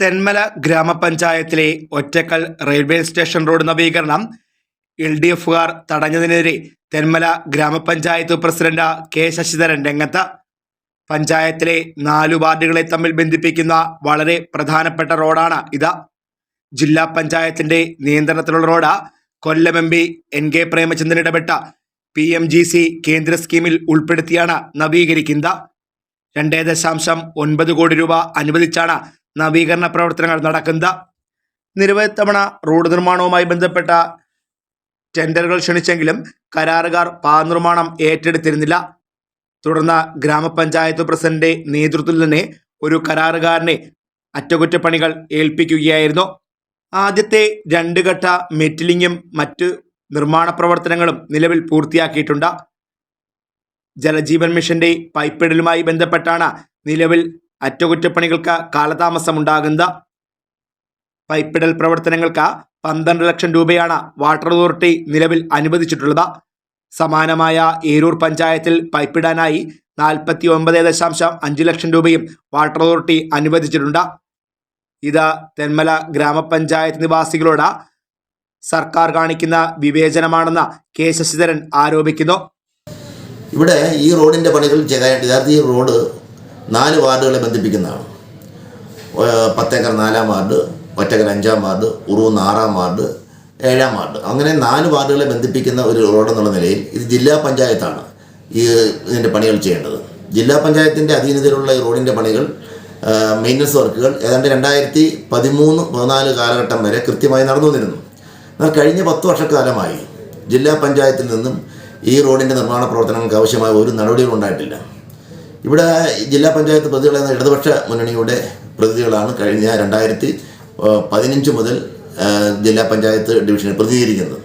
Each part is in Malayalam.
തെന്മല ഗ്രാമപഞ്ചായത്തിലെ ഒറ്റക്കൽ റെയിൽവേ സ്റ്റേഷൻ റോഡ് നവീകരണം എൽ ഡി എഫുകാർ തടഞ്ഞതിനെതിരെ തെന്മല ഗ്രാമപഞ്ചായത്ത് പ്രസിഡന്റ് കെ ശശിധരൻ രംഗത്ത്. പഞ്ചായത്തിലെ നാലു വാർഡുകളെ തമ്മിൽ ബന്ധിപ്പിക്കുന്ന വളരെ പ്രധാനപ്പെട്ട റോഡാണ് ഇത്. ജില്ലാ പഞ്ചായത്തിന്റെ നിയന്ത്രണത്തിലുള്ള road. Kollam M P N K Premachandran ഇടപെട്ട പി എം ജി സി കേന്ദ്ര സ്കീമിൽ ഉൾപ്പെടുത്തിയാണ് നവീകരിക്കുന്നത്. രണ്ടേ ദശാംശം ഒൻപത് കോടി രൂപ അനുവദിച്ചാണ് നവീകരണ പ്രവർത്തനങ്ങൾ നടക്കുന്നത് നിരവധി തവണ റോഡ് നിർമ്മാണവുമായി ബന്ധപ്പെട്ട ടെൻഡറുകൾ ക്ഷണിച്ചെങ്കിലും കരാറുകാർ പാത ഏറ്റെടുത്തിരുന്നില്ല. തുടർന്ന് ഗ്രാമപഞ്ചായത്ത് പ്രസിഡന്റ് നേതൃത്വത്തിൽ തന്നെ ഒരു കരാറുകാരനെ അറ്റകുറ്റപ്പണികൾ ഏൽപ്പിക്കുകയായിരുന്നു. ആദ്യത്തെ രണ്ട് ഘട്ട മെറ്റിലിങ്ങും മറ്റ് നിർമ്മാണ പ്രവർത്തനങ്ങളും നിലവിൽ പൂർത്തിയാക്കിയിട്ടുണ്ട്. ജലജീവൻ മിഷന്റെ പൈപ്പിടലുമായി ബന്ധപ്പെട്ടാണ് നിലവിൽ അറ്റകുറ്റപ്പണികൾക്ക് കാലതാമസമുണ്ടാകുന്നത് പൈപ്പിടൽ പ്രവർത്തനങ്ങൾക്ക് പന്ത്രണ്ട് ലക്ഷം രൂപയാണ് വാട്ടർ അതോറിറ്റി നിലവിൽ അനുവദിച്ചിട്ടുള്ളത്. സമാനമായ ഏരൂർ പഞ്ചായത്തിൽ പൈപ്പിടാനായി നാൽപ്പത്തി ഒമ്പത് ദശാംശം അഞ്ച് ലക്ഷം രൂപയും വാട്ടർ അതോറിറ്റി അനുവദിച്ചിട്ടുണ്ട്. ഇത് തെന്മല ഗ്രാമപഞ്ചായത്ത് നിവാസികളോട് സർക്കാർ കാണിക്കുന്ന വിവേചനമാണെന്ന് കെ ശശിധരൻ ആരോപിക്കുന്നു. ഇവിടെ ഈ റോഡിന്റെ പണികൾ ചെയ്യാനായിട്ട് ഈ റോഡ് നാല് വാർഡുകളെ ബന്ധിപ്പിക്കുന്നതാണ്. പത്തേക്കർ നാലാം വാർഡ് ഒറ്റക്കൽ അഞ്ചാം വാർഡ് ഉറൂന്ന് ആറാം വാർഡ് ഏഴാം വാർഡ്. അങ്ങനെ നാല് വാർഡുകളെ ബന്ധിപ്പിക്കുന്ന ഒരു റോഡ് എന്നുള്ള നിലയിൽ ഇത് ജില്ലാ പഞ്ചായത്താണ് ഈ ഇതിന്റെ പണികൾ ചെയ്യേണ്ടത്. ജില്ലാ പഞ്ചായത്തിന്റെ അധീനതയിലുള്ള ഈ റോഡിന്റെ പണികൾ മെയിന്റനൻസ് വർക്കുകൾ ഏതാണ്ട് രണ്ടായിരത്തി പതിമൂന്ന് പതിനാല് കാലഘട്ടം വരെ കൃത്യമായി നടന്നു വന്നിരുന്നു എന്നാൽ കഴിഞ്ഞ പത്ത് വർഷക്കാലമായി ജില്ലാ പഞ്ചായത്തിൽ നിന്നും ഈ റോഡിന്റെ നിർമ്മാണ പ്രവർത്തനങ്ങൾക്ക് ആവശ്യമായ ഒരു നടപടികളും ഉണ്ടായിട്ടില്ല. ഇവിടെ ജില്ലാ പഞ്ചായത്ത് പ്രതികൾ എന്ന ഇടതുപക്ഷ മുന്നണിയുടെ പ്രതിനിധികളാണ് കഴിഞ്ഞ രണ്ടായിരത്തി പതിനഞ്ച് മുതൽ ജില്ലാ പഞ്ചായത്ത് ഡിവിഷനിൽ പ്രതിനിധീകരിക്കുന്നത്.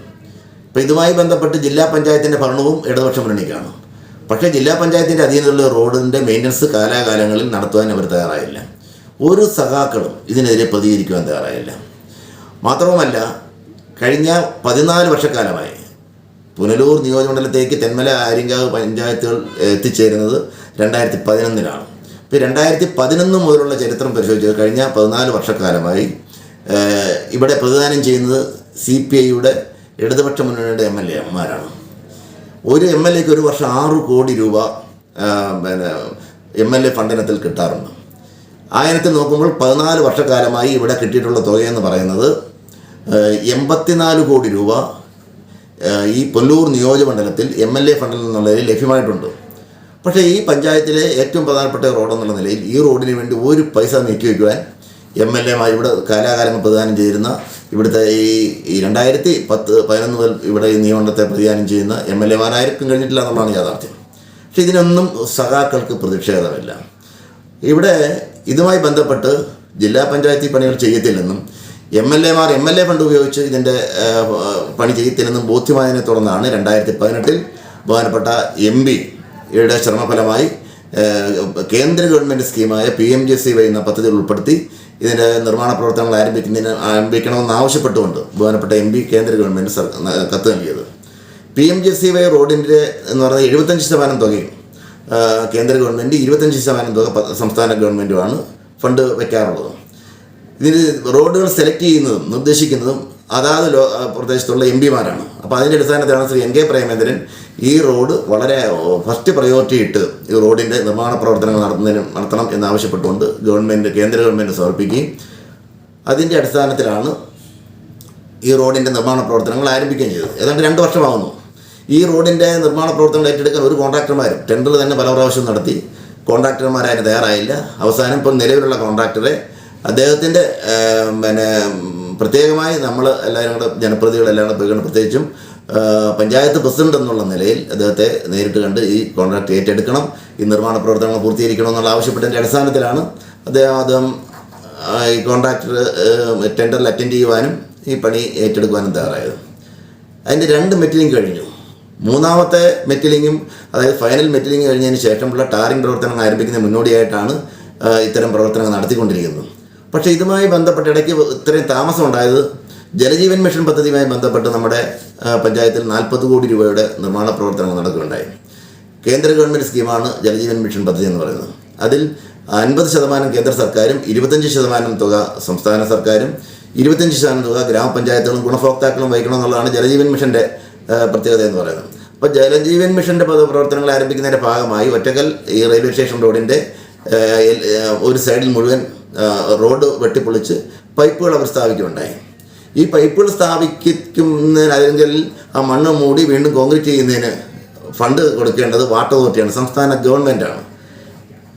അപ്പോൾ ഇതുമായി ബന്ധപ്പെട്ട് ജില്ലാ പഞ്ചായത്തിന്റെ ഭരണവും ഇടതുപക്ഷ മുന്നണിക്കാണ്. പക്ഷേ ജില്ലാ പഞ്ചായത്തിന്റെ അധീനത്തിലുള്ള റോഡിന്റെ മെയിന്റനൻസ് കാലാകാലങ്ങളിൽ നടത്തുവാൻ അവർ തയ്യാറായില്ല. ഒരു സഖാക്കളും ഇതിനെതിരെ പ്രതികരിക്കുവാൻ തയ്യാറായില്ല. മാത്രവുമല്ല കഴിഞ്ഞ പതിനാല് വർഷക്കാലമായി പുനലൂർ നിയോജകമണ്ഡലത്തേക്ക് തെന്മല ആര്യങ്കാവ് പഞ്ചായത്തുകൾ എത്തിച്ചേരുന്നത് രണ്ടായിരത്തി പതിനൊന്നിലാണ് ഇപ്പോൾ രണ്ടായിരത്തി പതിനൊന്ന് മുതലുള്ള ചരിത്രം പരിശോധിച്ചത് കഴിഞ്ഞ പതിനാല് വർഷക്കാലമായി ഇവിടെ പ്രതിദാനം ചെയ്യുന്നത് സി പി ഐയുടെ ഇടതുപക്ഷ മുന്നണിയുടെ എം എൽ എമാരാണ് ഒരു എം എൽ എക്ക് ഒരു വർഷം ആറ് കോടി രൂപ പിന്നെ എം എൽ എ ഫണ്ടിനത്തിൽ കിട്ടാറുണ്ട്. ആയിരത്തിൽ നോക്കുമ്പോൾ പതിനാല് വർഷക്കാലമായി ഇവിടെ കിട്ടിയിട്ടുള്ള തുകയെന്ന് പറയുന്നത് എൺപത്തിനാല് കോടി രൂപ ഈ പൊല്ലൂർ നിയോജകമണ്ഡലത്തിൽ എം എൽ എ ഫണ്ടിൽ നിന്നുള്ളതിൽ ലഭ്യമായിട്ടുണ്ട്. പക്ഷേ ഈ പഞ്ചായത്തിലെ ഏറ്റവും പ്രധാനപ്പെട്ട റോഡ് എന്നുള്ള നിലയിൽ ഈ റോഡിന് വേണ്ടി ഒരു പൈസ നീക്കിവെക്കുവാൻ എം എൽ എമാർ ഇവിടെ കാലാകാലങ്ങൾ പ്രധാനം ചെയ്യുന്ന ഇവിടുത്തെ ഈ രണ്ടായിരത്തി പത്ത് പതിനൊന്ന് മുതൽ ഇവിടെ ഈ നിയമനത്തെ പ്രതിദാനം ചെയ്യുന്ന എം എൽ എമാരായിരിക്കും കഴിഞ്ഞിട്ടില്ല എന്നുള്ളതാണ് യാഥാർത്ഥ്യം. പക്ഷേ ഇതിനൊന്നും സഖാക്കൾക്ക് പ്രതിഷേധമില്ല. ഇവിടെ ഇതുമായി ബന്ധപ്പെട്ട് ജില്ലാ പഞ്ചായത്തിൽ പണികൾ ചെയ്യത്തില്ലെന്നും എം എൽ എമാർ എം എൽ എ ഫണ്ട് ഉപയോഗിച്ച് ഇതിന്റെ പണി ചെയ്യത്തില്ലെന്നും ബോധ്യമായതിനെ തുടർന്നാണ് രണ്ടായിരത്തി പതിനെട്ടിൽ ബഹുമാനപ്പെട്ട എം പിയുടെ ശ്രമഫലമായി കേന്ദ്ര government സ്കീമായ P M J C Y എന്ന പദ്ധതിയിൽ ഉൾപ്പെടുത്തി ഇതിന്റെ നിർമ്മാണ പ്രവർത്തനങ്ങൾ ആരംഭിക്കുന്നതിന് ആരംഭിക്കണമെന്ന് ആവശ്യപ്പെട്ടുകൊണ്ട് ബഹുമാനപ്പെട്ട എം പി കേന്ദ്ര ഗവൺമെന്റ് കത്ത് നൽകിയത്. P M J C Y റോഡിന്റെ എന്ന് പറഞ്ഞാൽ എഴുപത്തഞ്ച് ശതമാനം തുകയും കേന്ദ്ര ഗവൺമെന്റ് ഇരുപത്തഞ്ച് ശതമാനം തുക സംസ്ഥാന ഗവൺമെന്റുമാണ് ഫണ്ട് വയ്ക്കാറുള്ളത്. ഇതിന് റോഡുകൾ സെലക്ട് ചെയ്യുന്നതും നിർദ്ദേശിക്കുന്നതും അതാത് ലോ പ്രദേശത്തുള്ള എം പിമാരാണ്. അപ്പോൾ അതിന്റെ അടിസ്ഥാനത്തിലാണ് ശ്രീ എൻ കെ പ്രേമേന്ദ്രൻ ഈ റോഡ് വളരെ ഫസ്റ്റ് പ്രയോറിറ്റി ഇട്ട് ഈ റോഡിന്റെ നിർമ്മാണ പ്രവർത്തനങ്ങൾ നടത്തുന്നതിന് നടത്തണം എന്നാവശ്യപ്പെട്ടുകൊണ്ട് ഗവൺമെന്റ് കേന്ദ്ര ഗവൺമെന്റ് സമർപ്പിക്കുകയും അതിന്റെ അടിസ്ഥാനത്തിലാണ് ഈ റോഡിന്റെ നിർമ്മാണ പ്രവർത്തനങ്ങൾ ആരംഭിക്കുകയും ചെയ്തത്. ഏതാണ്ട് രണ്ട് വർഷമാകുന്നു ഈ റോഡിന്റെ നിർമ്മാണ പ്രവർത്തനങ്ങൾ ഏറ്റെടുക്കാൻ ഒരു കോൺട്രാക്ടർമാരും ടെൻഡർ തന്നെ പല പ്രാവശ്യം നടത്തി. കോൺട്രാക്ടർമാരായിട്ട് തയ്യാറായില്ല. അവസാനം ഇപ്പോൾ നിലവിലുള്ള കോൺട്രാക്ടറെ അദ്ദേഹത്തിന്റെ പിന്നെ പ്രത്യേകമായി നമ്മൾ എല്ലാവരും കൂടെ ജനപ്രതികളെല്ലാം കൂടെ പോയിക്കൊണ്ട് പ്രത്യേകിച്ചും പഞ്ചായത്ത് പ്രസിഡന്റ് എന്നുള്ള നിലയിൽ അദ്ദേഹത്തെ നേരിട്ട് കണ്ട് ഈ കോൺട്രാക്ട് ഏറ്റെടുക്കണം ഈ നിർമ്മാണ പ്രവർത്തനങ്ങൾ പൂർത്തീകരിക്കണം എന്നുള്ള ആവശ്യപ്പെട്ടതിന്റെ അടിസ്ഥാനത്തിലാണ് അദ്ദേഹം അദ്ദേഹം ഈ കോൺട്രാക്ടർ ടെൻഡറിൽ അറ്റൻഡ് ചെയ്യുവാനും ഈ പണി ഏറ്റെടുക്കുവാനും തയ്യാറായത്. അതിന്റെ രണ്ട് മെറ്റിലിംഗ് കഴിഞ്ഞു. മൂന്നാമത്തെ മെറ്റിലിങ്ങും അതായത് ഫൈനൽ മെറ്റിലിംഗ് കഴിഞ്ഞതിന് ശേഷമുള്ള ടാറിംഗ് പ്രവർത്തനങ്ങൾ ആരംഭിക്കുന്നതിന് മുന്നോടിയായിട്ടാണ് ഇത്തരം പ്രവർത്തനങ്ങൾ നടത്തിക്കൊണ്ടിരിക്കുന്നത്. പക്ഷേ ഇതുമായി ബന്ധപ്പെട്ട് ഇടയ്ക്ക് ഇത്രയും താമസം ഉണ്ടായത് ജലജീവൻ മിഷൻ പദ്ധതിയുമായി ബന്ധപ്പെട്ട് നമ്മുടെ പഞ്ചായത്തിൽ നാൽപ്പത് കോടി രൂപയുടെ നിർമ്മാണ പ്രവർത്തനങ്ങൾ നടക്കുകയുണ്ടായി. കേന്ദ്ര ഗവൺമെന്റ് സ്കീമാണ് ജലജീവൻ മിഷൻ പദ്ധതി എന്ന് പറയുന്നത്. അതിൽ അൻപത് ശതമാനം കേന്ദ്ര സർക്കാരും ഇരുപത്തഞ്ച് ശതമാനം തുക സംസ്ഥാന സർക്കാരും ഇരുപത്തഞ്ച് ശതമാനം തുക ഗ്രാമപഞ്ചായത്തുകളും ഗുണഭോക്താക്കളും വഹിക്കണം എന്നുള്ളതാണ് ജലജീവൻ മിഷന്റെ പ്രത്യേകത എന്ന് പറയുന്നത്. അപ്പോൾ ജലജീവൻ മിഷന്റെ പ്രവർത്തനങ്ങൾ ആരംഭിക്കുന്നതിന്റെ ഭാഗമായി ഒറ്റക്കൽ ഈ റെയിൽവേ സ്റ്റേഷൻ റോഡിന്റെ ഒരു സൈഡിൽ മുഴുവൻ റോഡ് വെട്ടിപ്പൊളിച്ച് പൈപ്പുകൾ അവർ സ്ഥാപിക്കുകയുണ്ടായി. ഈ പൈപ്പുകൾ സ്ഥാപിക്കുന്നതിന് അല്ലെങ്കിൽ ആ മണ്ണ് മൂടി വീണ്ടും കോൺക്രീറ്റ് ചെയ്യുന്നതിന് ഫണ്ട് കൊടുക്കേണ്ടത് വാട്ടർ അതോറിറ്റിയാണ് സംസ്ഥാന ഗവൺമെന്റാണ്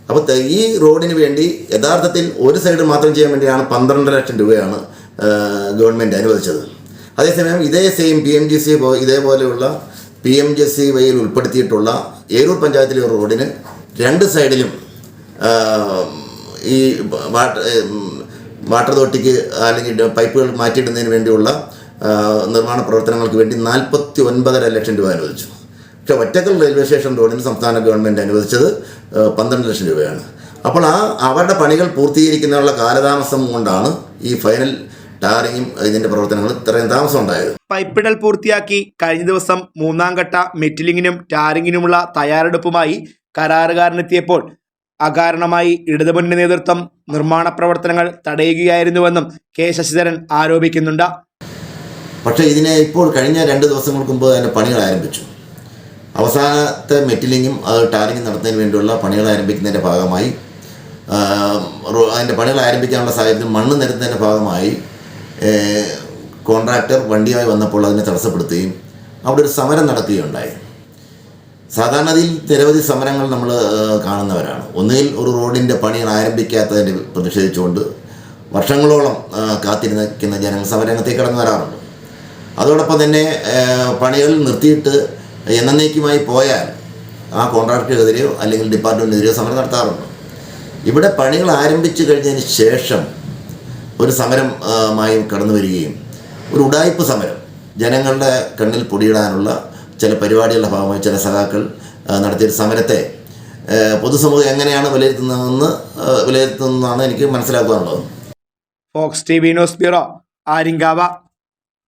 അപ്പോൾ ഈ റോഡിന് വേണ്ടി യഥാർത്ഥത്തിൽ ഒരു സൈഡ് മാത്രം ചെയ്യാൻ വേണ്ടിയാണ് പന്ത്രണ്ട് ലക്ഷം രൂപയാണ് ഗവൺമെന്റ് അനുവദിച്ചത്. അതേസമയം ഇതേ same P M G C ഇതേപോലെയുള്ള പി എം ജി സി വൈയിൽ ഉൾപ്പെടുത്തിയിട്ടുള്ള ഏരൂർ പഞ്ചായത്തിലെ റോഡിന് രണ്ട് സൈഡിലും ഈ വാട്ടർ തോട്ടിക്ക് അല്ലെങ്കിൽ പൈപ്പുകൾ മാറ്റിയിടുന്നതിന് വേണ്ടിയുള്ള നിർമ്മാണ പ്രവർത്തനങ്ങൾക്ക് വേണ്ടി നാൽപ്പത്തി ഒൻപതര ലക്ഷം രൂപ അനുവദിച്ചു. പക്ഷേ ഒറ്റക്കൽ റെയിൽവേ സ്റ്റേഷൻ റോഡിന് സംസ്ഥാന ഗവൺമെന്റ് അനുവദിച്ചത് പന്ത്രണ്ട് ലക്ഷം രൂപയാണ്. അപ്പോൾ ആ അവരുടെ പണികൾ പൂർത്തീകരിക്കുന്നതിനുള്ള കാലതാമസം കൊണ്ടാണ് ഈ ഫൈനൽ ടാറിങ്ങും ഇതിന്റെ പ്രവർത്തനങ്ങളും ഇത്രയും താമസം ഉണ്ടായത്. പൈപ്പിടൽ പൂർത്തിയാക്കി കഴിഞ്ഞ ദിവസം മൂന്നാം ഘട്ട മെറ്റിലിങ്ങിനും ടാറിങ്ങിനുമുള്ള തയ്യാറെടുപ്പുമായി കരാറുകാരനെത്തിയപ്പോൾ അകാരണമായി ഇടതുമുന്നണി നേതൃത്വം നിർമ്മാണ പ്രവർത്തനങ്ങൾ തടയുകയായിരുന്നുവെന്നും കെ ശശിധരൻ ആരോപിക്കുന്നുണ്ട്. പക്ഷേ ഇതിനെ ഇപ്പോൾ കഴിഞ്ഞ രണ്ട് ദിവസങ്ങൾക്ക് മുമ്പ് അതിന്റെ പണികൾ ആരംഭിച്ചു. അവസാനത്തെ മെറ്റിലിങ്ങും അത് ടാറിങ്ങും നടത്തുന്നതിന് വേണ്ടിയുള്ള പണികൾ ആരംഭിക്കുന്നതിന്റെ ഭാഗമായി അതിന്റെ പണികൾ ആരംഭിക്കാനുള്ള സാഹചര്യത്തിൽ മണ്ണ് നിരത്തുന്നതിന്റെ ഭാഗമായി കോൺട്രാക്ടർ വണ്ടിയായി വന്നപ്പോൾ അതിനെ തടസ്സപ്പെടുത്തുകയും അവിടെ ഒരു സമരം നടക്കുകയുണ്ടായി സാധാരണയിൽ നിരവധി സമരങ്ങൾ നമ്മൾ കാണുന്നവരാണ്. ഒന്നുകിൽ ഒരു റോഡിന്റെ പണികൾ ആരംഭിക്കാത്തതിന് പ്രതിഷേധിച്ചുകൊണ്ട് വർഷങ്ങളോളം കാത്തിരുന്നിരിക്കുന്ന ജനങ്ങൾ സമരരംഗത്തേക്ക് കടന്നു വരാറുണ്ട്. അതോടൊപ്പം തന്നെ പണികൾ നിർത്തിയിട്ട് എന്നേക്കുമായി പോയാൽ ആ കോൺട്രാക്ടർക്കെതിരെയോ അല്ലെങ്കിൽ ഡിപ്പാർട്ട്മെന്റിനെതിരെയോ സമരം നടത്താറുണ്ട്. ഇവിടെ പണികൾ ആരംഭിച്ചു കഴിഞ്ഞതിന് ശേഷം ഒരു സമരം ആ, കടന്നു വരികയും ഒരു ഉടായ്പ സമരം ജനങ്ങളുടെ കണ്ണിൽ പൊടിയിടാനുള്ള ചില പരിപാടികളുടെ ഭാഗമായി ചില സഖാക്കൾ നടത്തിയൊരു സമരത്തെ പൊതുസമൂഹം എങ്ങനെയാണ് വിലയിരുത്തുന്നതെന്ന് വിലയിരുത്തുന്നതാണ് എനിക്ക് മനസ്സിലാക്കുവാനുള്ളത് Fox T V news bureau Aryankavu